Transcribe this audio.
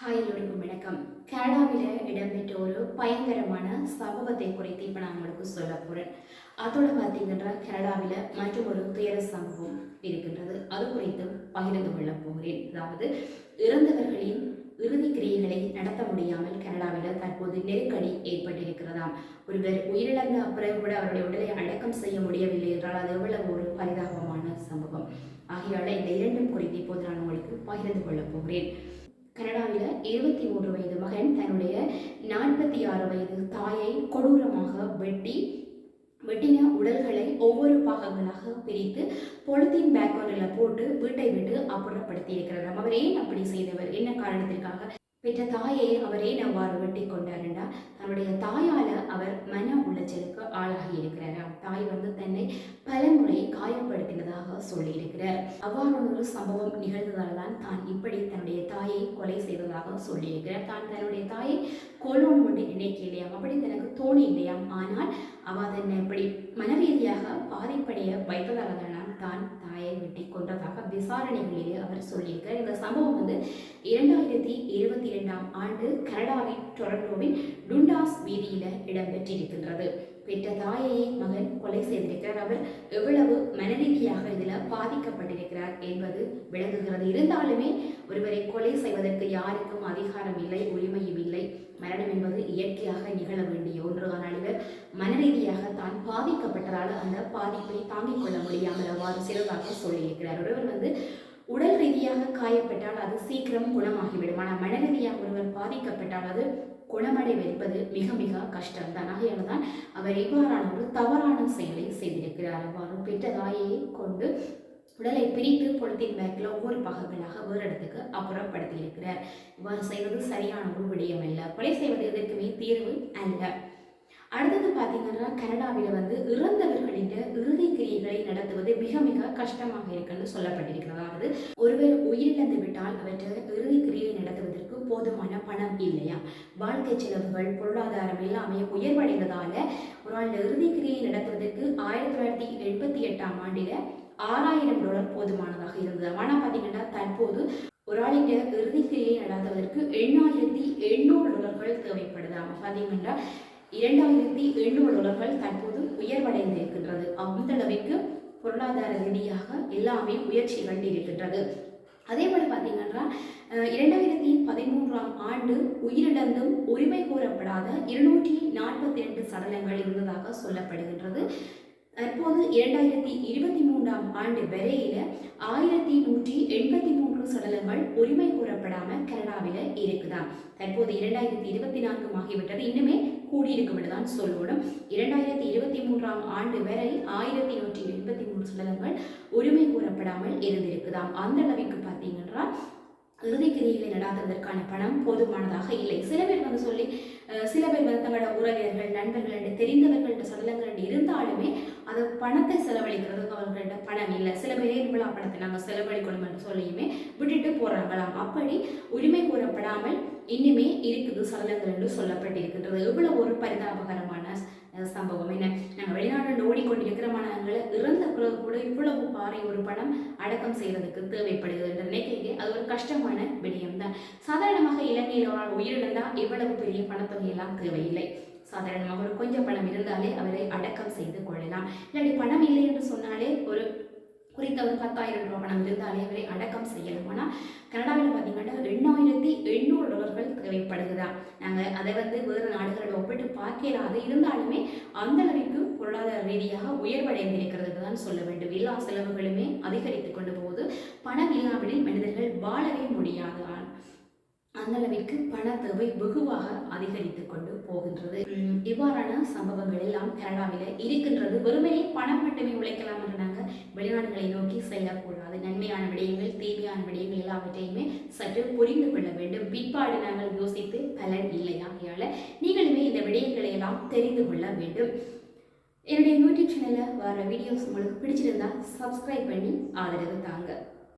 Hi எல்லோருக்கும் வணக்கம். கனடாவில் இடம்பெற்ற ஒரு பயங்கரமான சம்பவத்தை குறித்து இப்போ நான் உங்களுக்கு சொல்ல போகிறேன் அதோட பார்த்தீங்கன்னா கனடாவில் மற்றும் ஒரு துயர சம்பவம் இருக்கின்றது. அது குறித்து பகிர்ந்து கொள்ள போகிறேன். அதாவது இறந்தவர்களின் இறுதி கிரியைகளை நடத்த முடியாமல் கனடாவில் தற்போது நெருக்கடி ஏற்பட்டிருக்கிறதாம். ஒருவர் உயிரிழந்த அப்புறம் கூட அவருடைய உடலை அடக்கம் செய்ய முடியவில்லை என்றால் அது எவ்வளவு ஒரு பரிதாபமான சம்பவம். ஆகையால் இந்த இரண்டும் குறித்து இப்போது நான் உங்களுக்கு பகிர்ந்து கொள்ளப் போகிறேன். கனடாவில் இருபத்தி மூன்று வயது மகன் தன்னுடைய நாற்பத்தி ஆறு வயது தாயை கொடூரமாக வெட்டி வெட்டின உடல்களை ஒவ்வொரு பாகங்களாக பிரித்து பொலித்தீன் பேக் ஒன்றில் போட்டு வீட்டை விட்டு அப்புறப்படுத்தி இருக்கிறார் அவர் ஏன் அப்படி செய்தவர். என்ன காரணத்திற்காக? பெற்ற தாயை அவர் ஏன் அவ்வாறு வெட்டி கொண்டாருண்டா தன்னுடைய தாயால அவர் மன உளைச்சலுக்கு ஆளாகி இருக்கிறாராம் தாய் வந்து தன்னை பலமுறை காயப்படுத்தினதாக சொல்லியிருக்கிறார். அவ்வாறு ஒரு சம்பவம் நிகழ்ந்ததால் தான் தான் இப்படி தன்னுடைய தாயை கொலை செய்ததாக சொல்லியிருக்கிறார். தான் தன்னுடைய தாயை கொல்லணும் என்று நினைக்கலையாம் அப்படி தனக்கு தோணி இல்லையாம் ஆனால் அவ தன்னை இப்படி மனரீதியாக பாதிப்படைய வைத்ததால் தான் தான் தாயை வெட்டி கொன்றதாக விசாரணைகளிலே அவர் சொல்லியிருக்கிறார். இந்த சம்பவம் வந்து இரண்டாயிரத்தி இருபத்தி இரண்டாம் ஆண்டு கனடாவின் டொரண்டோவின் டுண்டாஸ் வீதியில் இடம்பெற்றிருக்கின்றது. பெற்ற தாயையே மகன் கொலை செய்திருக்கிறார். அவர் எவ்வளவு மனரீதியாக இதில் பாதிக்கப்பட்டிருக்கிறார் என்பது விளங்குகிறது. இருந்தாலுமே ஒருவரை கொலை செய்வதற்கு யாருக்கும் அதிகாரம் இல்லை உரிமையும் இல்லை. மரணம் என்பது இயற்கையாக நிகழ வேண்டிய ஒன்று. ஆனால் இவர் மனரீதியாக தான் பாதிக்கப்பட்டதால் அந்த பாதிப்பை தாங்கிக் கொள்ள முடியாமல் அவ்வாறு சிறதாக சொல்லியிருக்கிறார். ஒருவர் வந்து உடல் ரீதியாக காயப்பட்டால் அது சீக்கிரம் குணமாகிவிடும். ஆனால் மன ரீதியாக ஒருவர் பாதிக்கப்பட்டால் அது குணமடைவிருப்பது மிக மிக கஷ்டம்தான். ஆகையால் தான் அவர் இவ்வாறான ஒரு தவறான செயலை செய்திருக்கிறார். அவ்வாறு பெற்ற தாயை கொண்டு உடலை பிரித்து பொழுத்தின் பேக்கில் ஒவ்வொரு பாகங்களாக வேறு இடத்துக்கு அப்புறப்படுத்தி இருக்கிறார் இவ்வாறு செய்வது சரியான ஒரு விடயம் அல்ல கொலை செய்வது எதற்குமே தீர்வு அல்ல. அடுத்தது பார்த்தீங்கன்னா கனடாவில் வந்து இறந்தவர்களின் இறுதி கிரியைகளை நடத்துவது மிக மிக கஷ்டமாக இருக்குன்னு சொல்லப்பட்டிருக்கிறது. அதாவது ஒருவர் உயிரிழந்து விட்டால் அவற்றை இறுதி கிரியை நடத்துவதற்கு போதுமான பணம் இல்லையா? வாழ்க்கை செலவுகள் பொருளாதாரம் எல்லாமே உயர்வடைந்ததால ஒரு ஆள் இறுதி கிரியை நடத்துவதற்கு ஆயிரத்தி தொள்ளாயிரத்தி எண்பத்தி எட்டாம் ஆண்டில் ஆறாயிரம் டாலர் போதுமானதாக இருந்தது. ஆனால் பார்த்தீங்கன்னா தற்போது ஒரு ஆளின் இறுதி கிரியை நடத்துவதற்கு எண்ணாயிரத்தி எண்ணூறு டாலர்கள் தேவைப்படுதாம் பார்த்தீங்கன்னா இரண்டாயிரத்தி எண்ணூறு டாலர்கள் தற்போது உயர்வடைந்து இருக்கின்றது பொருளாதார ரீதியாக எல்லாமே உயர்ச்சி இருக்கின்றது அதே போல பார்த்தீங்கன்னா இரண்டாயிரத்தி பதிமூன்றாம் ஆண்டு உயிரிழந்தும் உரிமை கோரப்படாத இருநூற்றி நாற்பத்தி ரெண்டு சடலங்கள் இருந்ததாக சொல்லப்படுகின்றது. தற்போது இரண்டாயிரத்தி இருபத்தி மூன்றாம் ஆண்டு வரையில ஆயிரத்தி நூற்றி எண்பத்தி மூன்று சடலங்கள் உரிமை கூறப்படாமல் கனடாவில் இருக்குதான் தற்போது இரண்டாயிரத்தி இருபத்தி நான்கு ஆகிவிட்டது. இன்னுமே கூடியிருக்கும் தான் சொல்லணும். இரண்டாயிரத்தி இருபத்தி மூன்றாம் ஆண்டு வரை ஆயிரத்தி நூற்றி எண்பத்தி மூன்று சடலங்கள் உரிமை கூறப்படாமல் இருந்திருக்குதாம். அந்த அளவுக்கு பார்த்தீங்கன்னா இறுதி கிரியைகளை நடாத்துவதற்கான பணம் போதுமானதாக இல்லை. சில பேர் வந்து சொல்லி சில பேர் வந்து தங்களோட உறவினர்கள் நண்பர்கள் என்று தெரிந்தவர்கள்ட்ட சடலங்கள் இருந்தாலுமே அது பணத்தை செலவழிக்கிறதுக்கு அவங்கள்ட்ட பணம் இல்லை. சில பேரே இவ்வளோ பணத்தை நாங்கள் செலவழிக்கணும் என்று சொல்லியுமே விட்டுட்டு போகிறாங்களாம் அப்படி உரிமை கூறப்படாமல் இன்னுமே இருக்குது சடலங்கள் என்று சொல்லப்பட்டிருக்கின்றது. எவ்வளோ ஒரு பரிதாபகரமான சம்பவம். என்ன? நாங்கள் வெளிநாட்டில் ஓடிக்கொண்டிருக்கிற மாணவர்களை இறந்த பிறகு கூட இவ்வளவு பாறை ஒரு பணம் அடக்கம் செய்வதற்கு தேவைப்படுகிறது என்று நினைக்கிறீங்க? அது ஒரு கஷ்டமான விடயம் தான் சாதாரணமாக இலங்கையில் ஒரு உயிரிழந்தால் இவ்வளவு பெரிய பணத்தொகையெல்லாம் தேவையில்லை. சாதாரணமாக ஒரு கொஞ்சம் பணம் இருந்தாலே அவரை அடக்கம் செய்து கொள்ளலாம். இல்லாட்டி பணம் இல்லை என்று சொன்னாலே ஒரு குறித்த ஒரு பத்தாயிரம் ரூபாய் பணம் இருந்தாலே அவரை அடக்கம் செய்யலாம். ஆனால் கனடாவில் பார்த்தீங்கன்னா எண்ணாயிரத்தி எண்ணூறு டாலர்கள் தேவைப்படுதுதான் நாங்கள் அதை வந்து வேறு நாடுகளோட ஒப்பிட்டு பார்க்கலாது இருந்தாலுமே அந்த அளவிற்கு பொருளாதார ரீதியாக உயர்வடைந்திருக்கிறது தான் சொல்ல வேண்டும். எல்லா செலவுகளுமே அதிகரித்து கொண்டு போகுது. பணம் இல்லாவிடில் மனிதர்கள் வாழவே முடியாது அந்த அளவிற்கு பண தேவை வெகுவாக அதிகரித்து கொண்டு போகின்றது. இவ்வாறான சம்பவங்கள் எல்லாம் கனடாவில் இருக்கின்றது. வெறுமனே பணம் மட்டுமே உழைக்கலாம் என்று நாங்கள் வெளிநாடுகளை நோக்கி செல்லக்கூடாது. நன்மையான விடயங்கள் தேவையான விடயங்கள் எல்லாவற்றையுமே சற்று புரிந்து கொள்ள வேண்டும். பிற்பாடு நாங்கள் யோசித்து பலன் இல்லை. ஆகையால் நீங்களுமே இந்த விடயங்களை எல்லாம் தெரிந்து கொள்ள வேண்டும். என்னுடைய யூடியூப் சேனலில் வர வீடியோஸ் உங்களுக்கு பிடிச்சிருந்தா சப்ஸ்கிரைப் பண்ணி ஆதரவு தாங்க.